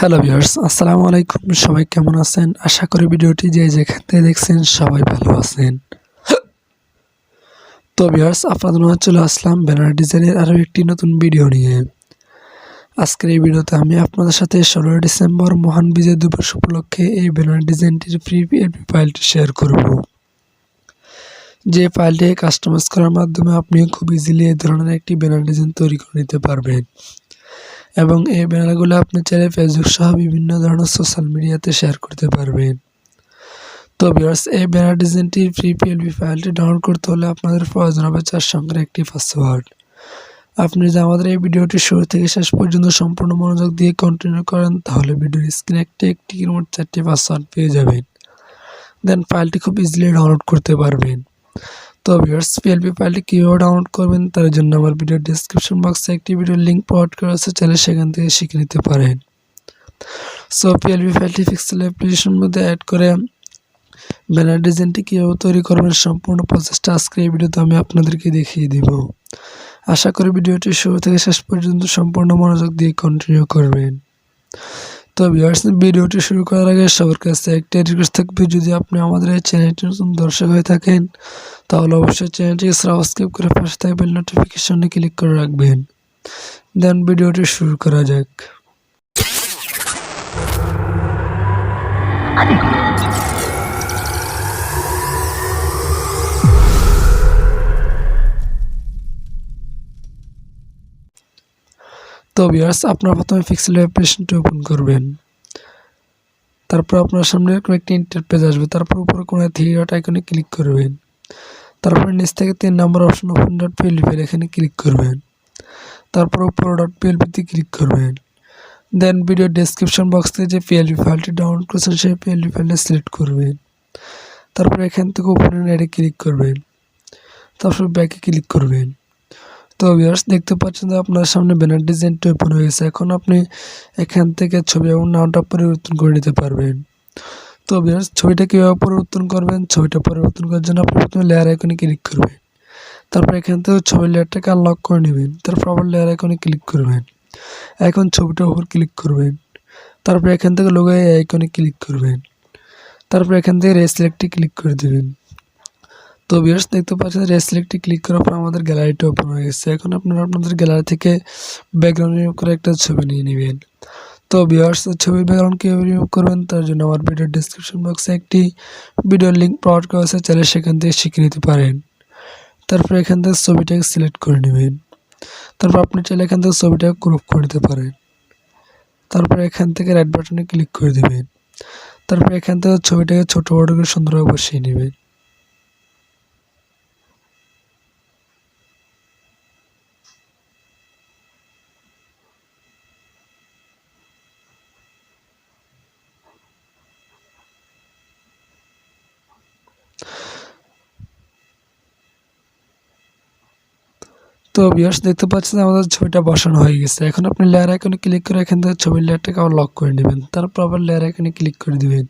Hello viewers আসসালামু আলাইকুম। সবাই কেমন আছেন? আশা করি ভিডিওটি যে যেখান দেখছেন সবাই ভালো আছেন। তো ভিউয়ার্স আপনাদের মাঝে চলে আসলাম ব্যানার ডিজাইনের আরও একটি নতুন ভিডিও নিয়ে। আজকের এই ভিডিওতে আমি আপনাদের সাথে ষোলোই ডিসেম্বর মহান বিজয় দিবস উপলক্ষে এই ব্যানার ডিজাইনটির ফ্রি ফাইলটি শেয়ার করব। যে ফাইলটি কাস্টমাইজ করার মাধ্যমে আপনি খুব ইজিলি এই ধরনের একটি ব্যানার ডিজাইন তৈরি করে নিতে পারবেন। এবং এই ব্যানারগুলো আপনি চাইলে ফেসবুক সহ বিভিন্ন ধরনের সোশ্যাল মিডিয়াতে শেয়ার করতে পারবেন। তো ভিউয়ার্স এই ব্যানার ডিজাইনটির ফ্রি পিএলপি ফাইলটি ডাউনলোড করতে হলে আপনাদের প্রয়োজন হবে চার সঙ্গের একটি পাসওয়ার্ড আপনি যদি আমাদের এই ভিডিওটি শুরু থেকে শেষ পর্যন্ত সম্পূর্ণ মনোযোগ দিয়ে কন্টিনিউ করেন, তাহলে ভিডিওর স্ক্রিনে একটি একটি মোট চারটি পাসওয়ার্ড পেয়ে যাবেন। দেন ফাইলটি খুব ইজিলি ডাউনলোড করতে পারবেন। তো ভিউয়ার্স পিএলপি ফাইলটি কীভাবে ডাউনলোড করবেন তার জন্য আমার ভিডিও ডিসক্রিপশন বক্সে একটি ভিডিওর লিঙ্ক প্রোভাইড করা আছে, চাইলে সেখান থেকে শিখে নিতে পারেন। সো পিএলপি ফাইলটি পিক্সেল অ্যাপ্লিকেশন মধ্যে অ্যাড করে ব্যানার ডিজাইনটি কীভাবে তৈরি করবেন সম্পূর্ণ প্রসেসটা আজকের এই ভিডিওতে আমি আপনাদেরকে দেখিয়ে দিব। আশা করি ভিডিওটি শুরু থেকে শেষ পর্যন্ত সম্পূর্ণ মনোযোগ দিয়ে কন্টিনিউ করবেন। তো ভিউয়ার্স ভিডিওটি শুরু করার আগে সবার কাছে একটা রিকোয়েস্ট থাকবে, যদি আপনি আমাদের এই চ্যানেলটি নতুন দর্শক হয়ে থাকেন, তাহলে অবশ্যই চ্যানেলটিকে সাবস্ক্রাইব করে পাশে থাকবেন নোটিফিকেশনে ক্লিক করে রাখবেন। দেন ভিডিওটি শুরু করা যাক। তো ভিউয়ার্স আপনার প্রথমে পিক্সেল অ্যাপ্লিকেশনটি ওপেন করবেন। তারপর আপনার সামনে এরকম একটি ইন্টারপেজ আসবে, তারপর উপরে কোনো থ্রি ডট আইকনে ক্লিক করবেন। তারপরে নিচ থেকে তিন নম্বর অপশন ওপেন ডট পিএলপি এখানে ক্লিক করবেন। তারপর উপরে ডট পিএলপিতে ক্লিক করবেন। দেন ভিডিও ডেসক্রিপশন বক্স থেকে যে পিএলপি ফাইলটি ডাউনলোড করেছেন, সেই পিএলপি ফাইলটা সিলেক্ট করবেন। তারপর এখান থেকে ওপেন নেটে ক্লিক করবেন। তারপর ব্যাকে ক্লিক করবেন। তো ভিউয়ার্স দেখতে পাচ্ছেন যে আপনার সামনে ব্যানার ডিজাইনটি ওপেন হয়ে গেছে। এখন আপনি এখান থেকে ছবি এবং নামটা পরিবর্তন করে নিতে পারবেন। তো ভিউয়ার্স ছবিটা কীভাবে পরিবর্তন করবেন? ছবিটা পরিবর্তন করার জন্য আপনি প্রথমে লেয়ার আইকনে ক্লিক করবেন। তারপর এখান থেকে ছবির লেয়ারটাকে আনলক করে নেবেন। তারপর আবার লেয়ার আইকনে ক্লিক করবেন। এখন ছবিটার উপর ক্লিক করবেন। তারপর এখান থেকে লোগো আইকনে ক্লিক করবেন। তারপর এখান থেকে রেসিলেক্টে ক্লিক করে দেবেন। তো ভিউয়ার্স দেখতে পাচ্ছেন রেসিলেক্টে ক্লিক করার পর আমাদের গ্যালারিটা ওপেন হয়ে গেছে। এখন আপনারা আপনাদের গ্যালারি থেকে ব্যাকগ্রাউন্ড রিমুভ করে একটা ছবি নিয়ে নেবেন। তো ভিউয়ার্স ছবির ব্যাকগ্রাউন্ড কীভাবে রিমুভ করবেন তার জন্য আমার ভিডিওর ডিসক্রিপশন বক্সে একটি ভিডিওর লিঙ্ক প্রোভাইড করা আছে, চাইলে সেখান থেকে শিখে নিতে পারেন। তারপর এখান থেকে ছবিটাকে সিলেক্ট করে নেবেন। তারপর আপনি চাইলে এখান থেকে ছবিটাকে ক্রপ করে নিতে পারেন। তারপর এখান থেকে রাইট বাটনে ক্লিক করে দেবেন। তারপর এখান থেকে ছবিটাকে ছোটো বড় করে সুন্দরভাবে বসিয়ে নেবেন। তো ভিউয়ার্স দেখতে পাচ্ছেন আমাদের ছবিটা বসানো হয়ে গেছে। এখন আপনি লেয়ার আইকনে ক্লিক করে এখান থেকে ছবির লেয়ারটাকে আবার লক করে নেবেন। তারপর আবার লেয়ার আইকনে ক্লিক করে দেবেন।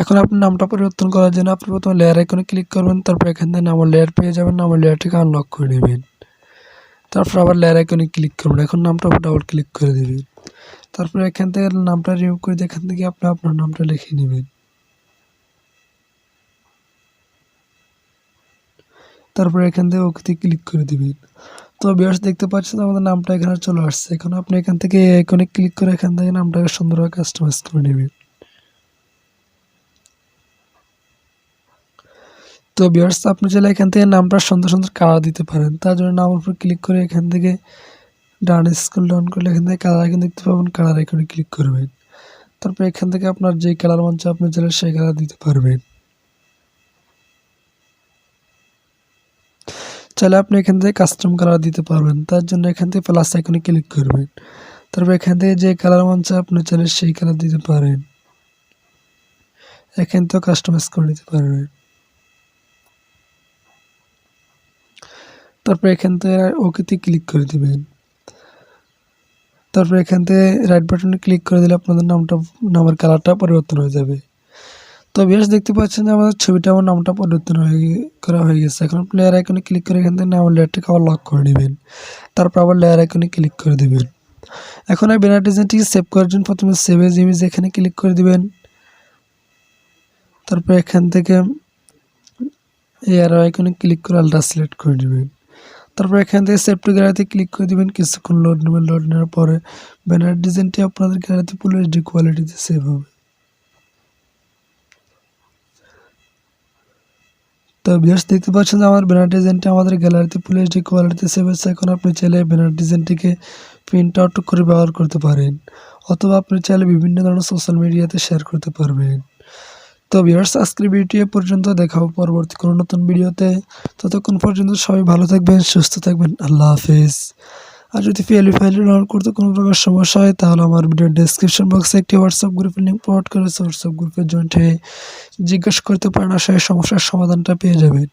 এখন আপনি নামটা পরিবর্তন করার জন্য আপনি প্রথমে লেয়ার আইকনে ক্লিক করবেন, তারপর এখান থেকে নামার লেয়ার পেয়ে যাবেন নামার লেয়ারটাকে আনলক করে নেবেন। তারপর আবার লেয়ার আইকনে ক্লিক করবেন। এখন নামটা ডাবল ক্লিক করে দেবেন। তারপর এখান থেকে নামটা রিমুভ করে এখান থেকে আপনি আপনার নামটা লিখে নেবেন। তারপর এখান থেকে ওকে ক্লিক করে দিবেন। তো বিয়ার্স দেখতে পাচ্ছেন আমাদের নামটা এখানে চলে আসছে। এখন আপনি এখান থেকে এখানে ক্লিক করে এখান থেকে নামটাকে সুন্দরভাবে কাস্টমাইজ করে নেবেন। তো বিয়ার্স আপনি চাইলে এখান থেকে নামটা সুন্দর সুন্দর কালার দিতে পারেন। তার জন্য নামের উপর ক্লিক করে এখান থেকে ডান স্কুল ডাউন করলে এখান থেকে কালার আইকন দেখতে পাবেন। কালার আইকনে ক্লিক করবেন। তারপর এখান থেকে আপনার যেই কালার চায় আপনি চাইলে সেই কালার দিতে পারবেন। চাইলে আপনি এখান থেকে কাস্টম কালার দিতে পারবেন। তার জন্য এখান থেকে প্লাস আইকনে ক্লিক করবেন। তারপর এখান থেকে যে কালার মন চায় আপনি চাইলে সেই কালার দিতে পারেন। এখান থেকে কাস্টমাইজ করে নিতে পারবেন। তারপর এখান থেকে ওকেতে ক্লিক করে দিবেন। তারপর এখান থেকে রাইট বাটনে ক্লিক করে দিলে আপনাদের নামটা, নামের কালারটা পরিবর্তন হয়ে যাবে। তো বেশ দেখতে পাচ্ছেন যে আমাদের ছবিটা আমার নামটা পরিবর্তন হয়ে করা হয়ে গেছে। এখন প্লেয়ার লেয়ার আইকনে ক্লিক করে এখান থেকে নামের লেয়ারটাকে আবার লক করে নেবেন। তারপর আবার লেয়ার আইকনে ক্লিক করে দেবেন। এখন এই ব্যানার ডিজাইনটিকে সেভ করার জন্য প্রথমে সেভ এজ ইমেজ এখানে ক্লিক করে দিবেন। তারপর এখান থেকে এয়ার আইকনে ক্লিক করে আলট্রা সিলেক্ট করে নেবেন। তারপর এখান থেকে সেভ টু গ্যালারিতে ক্লিক করে দিবেন। কিছুক্ষণ লোড নেবেন। লোড নেওয়ার পরে ব্যানার ডিজাইনটি আপনাদের গ্যালারিতে ফুল এইচডি কোয়ালিটিতে সেভ হবে। তো ভিউয়ার্স, দেখতে পাচ্ছেন আমার ব্যানার ডিজাইনটি আমাদের গ্যালারিতে ফুল এইচডি কোয়ালিটিতে সেভ হচ্ছে এখন আপনি চাইলে ব্যানার ডিজাইনটিকে প্রিন্ট আউট করে ব্যবহার করতে পারেন অথবা আপনি চাইলে বিভিন্ন ধরনের সোশ্যাল মিডিয়াতে শেয়ার করতে পারবেন। তো ভিউয়ার্স, আজকের ভিডিও পর্যন্ত দেখাবো পরবর্তী কোনো নতুন ভিডিওতে ততক্ষণ পর্যন্ত সবাই ভালো থাকবেন, সুস্থ থাকবেন, আল্লাহ হাফেজ। আর যদি ফেলি ফাইল ডাউনলোড করতে কোনো প্রকার সমস্যা হয়, তাহলে আমার ভিডিওর ডিসক্রিপশন বক্সে একটি হোয়াটসঅ্যাপ গ্রুপের লিঙ্ক প্রোভাইড করেছে হোয়াটসঅ্যাপ গ্রুপে জয়েন্ট হয়ে জিজ্ঞাসা করতে পারেন আশায় সমস্যার সমাধানটা পেয়ে যাবেন।